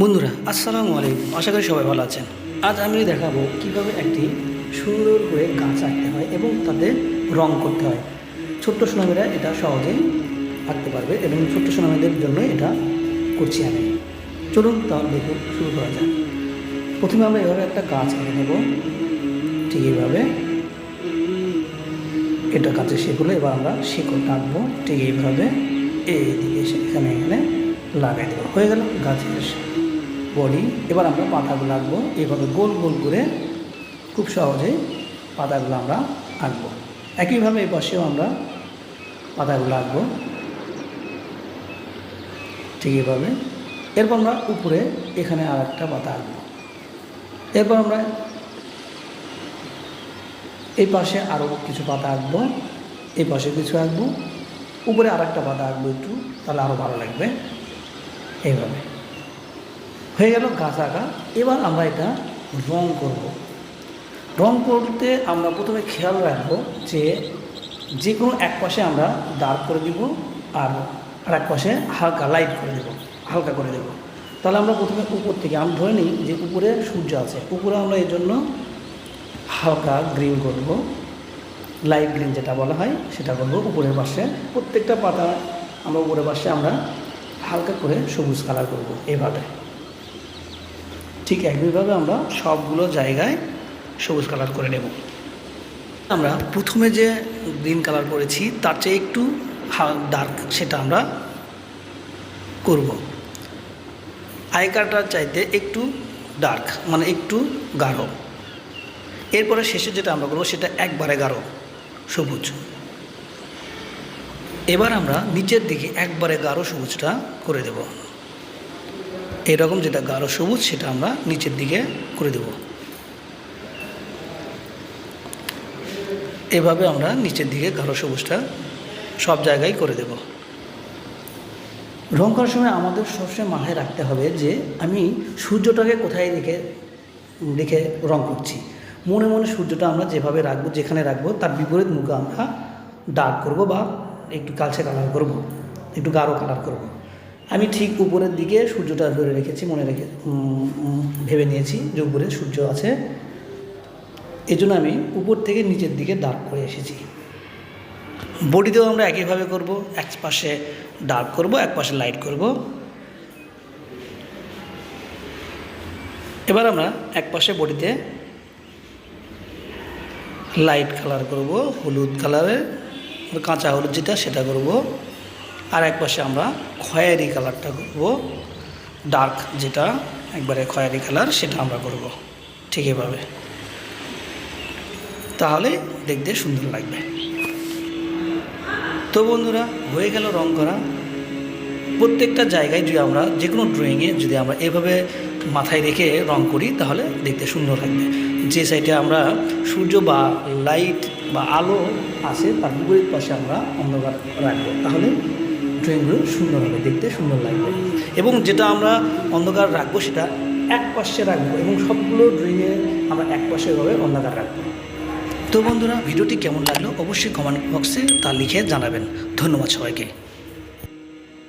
বন্ধুরা, আসসালামু আলাইকুম। আশা করি সবাই ভালো আছেন। আজ আমি দেখাবো কীভাবে একটি সুন্দর করে গাছ আঁকতে হয় এবং তাতে রং করতে হয়। ছোট্ট সোনামেরা এটা সহজেই আঁকতে পারবে এবং ছোট্ট সোনামেদের জন্য এটা করছি আমি। চলুন তাহলে দেখুন শুরু করা যাক। প্রথমে আমরা এভাবে একটা গাছ এঁকে নেব। ঠিক এইভাবে। এটা গাছের শেকড়ে এবার আমরা শেকড় টানবো ঠিক এইভাবে। এইদিকে এসে এখানে এখানে লাগাই দেবো। হয়ে গেল গাছের বডি এবার আমরা পাতাগুলো আঁকবো। এইভাবে গোল গোল করে খুব সহজেই পাতাগুলো আমরা আঁকবো। একইভাবে এই পাশেও আমরা পাতাগুলো আঁকবো। ঠিক এইভাবে এরপর আমরা উপরে এখানে আর একটা পাতা আঁকবো। এরপর আমরা এই পাশে আরও কিছু পাতা আঁকবো। এই পাশে কিছু আঁকবো। উপরে আর একটা পাতা আঁকবো একটু, তাহলে আরও ভালো লাগবে। এইভাবে। হয়ে গেল গাছ আঁকা এবার আমরা এটা রং করব। রং করতে আমরা প্রথমে খেয়াল রাখব যে যে কোনো এক পাশে আমরা ডার্ক করে দিব আর আর এক পাশে হালকা লাইট করে দেব, হালকা করে দেব। তাহলে আমরা প্রথমে উপর থেকে, আমি ধরে নিই যে উপরে সূর্য আছে, উপরে আমরা এর জন্য হালকা গ্রিন করব। লাইট গ্রিন যেটা বলা হয়, সেটা করব উপরের পাশে। প্রত্যেকটা পাতা আমরা উপরের পাশে আমরা হালকা করে সবুজ কালার করব এভাবে ঠিক একইভাবে আমরা সবগুলো জায়গায় সবুজ কালার করে নেব। আমরা প্রথমে যে গ্রিন কালার করেছি, তার চেয়ে একটু ডার্ক সেটা আমরা করব। আইকারটার চাইতে একটু ডার্ক মানে একটু গাঢ়। এরপরে শেষে যেটা আমরা করব, সেটা একবারে গাঢ়, সবুজ। এবার আমরা নিচের দিকে একবারে গাঢ় সবুজটা করে দেব। এরকম যেটা গাঢ় সবুজ, সেটা আমরা নিচের দিকে করে দেব। এভাবে আমরা নিচের দিকে গাঢ় সবুজটা সব জায়গায় করে দেব। রং করার সময় আমাদের সবসময় মাথায় রাখতে হবে যে, আমি সূর্যটাকে কোথায় রেখে রেখে রং করছি। মনে মনে সূর্যটা আমরা যেভাবে রাখব, যেখানে রাখব, তার বিপরীত মুখে আমরা ডার্ক করব বা একটু কালচে কালার করব, একটু গাঢ় কালার করব। আমি ঠিক উপরের দিকে সূর্যটা ধরে রেখেছি, মনে রেখে ভেবে নিয়েছি যে উপরে সূর্য আছে। এই জন্য আমি উপর থেকে নিচের দিকে ডার্ক করে এসেছি। বডিতেও আমরা একইভাবে করব, এক পাশে ডার্ক করব, এক পাশে লাইট করব। এবার আমরা এক পাশে বডিতে লাইট কালার করব, হলুদ কালারের কাঁচা হলুদ যেটা সেটা করব। আর এক পাশে আমরা খয়েরি কালারটা করব ডার্ক যেটা, একবারে খয়েরি কালার সেটা আমরা করব, ঠিক এভাবে। তাহলে দেখতে সুন্দর লাগবে। তো বন্ধুরা, হয়ে গেল রং করা। প্রত্যেকটা জায়গায় যদি আমরা যে কোনো ড্রয়িংয়ে যদি আমরা এভাবে মাথায় রেখে রং করি, তাহলে দেখতে সুন্দর লাগবে। যে সাইডে আমরা সূর্য বা লাইট বা আলো আছে, তার বিপরীত পাশে আমরা অন্ধকার রাখব। তাহলে ড্রয়িংগুলো সুন্দর হবে দেখতে সুন্দর লাগবে। এবং যেটা আমরা অন্ধকার রাখব সেটা এক পাশে রাখব এবং সবগুলো ড্রয়িংয়ে আমরা এক পাশে ভাবে অন্ধকার রাখব। তো বন্ধুরা, ভিডিওটি কেমন লাগল অবশ্যই কমেন্ট বক্সে তা লিখে জানাবেন। ধন্যবাদ সবাইকে।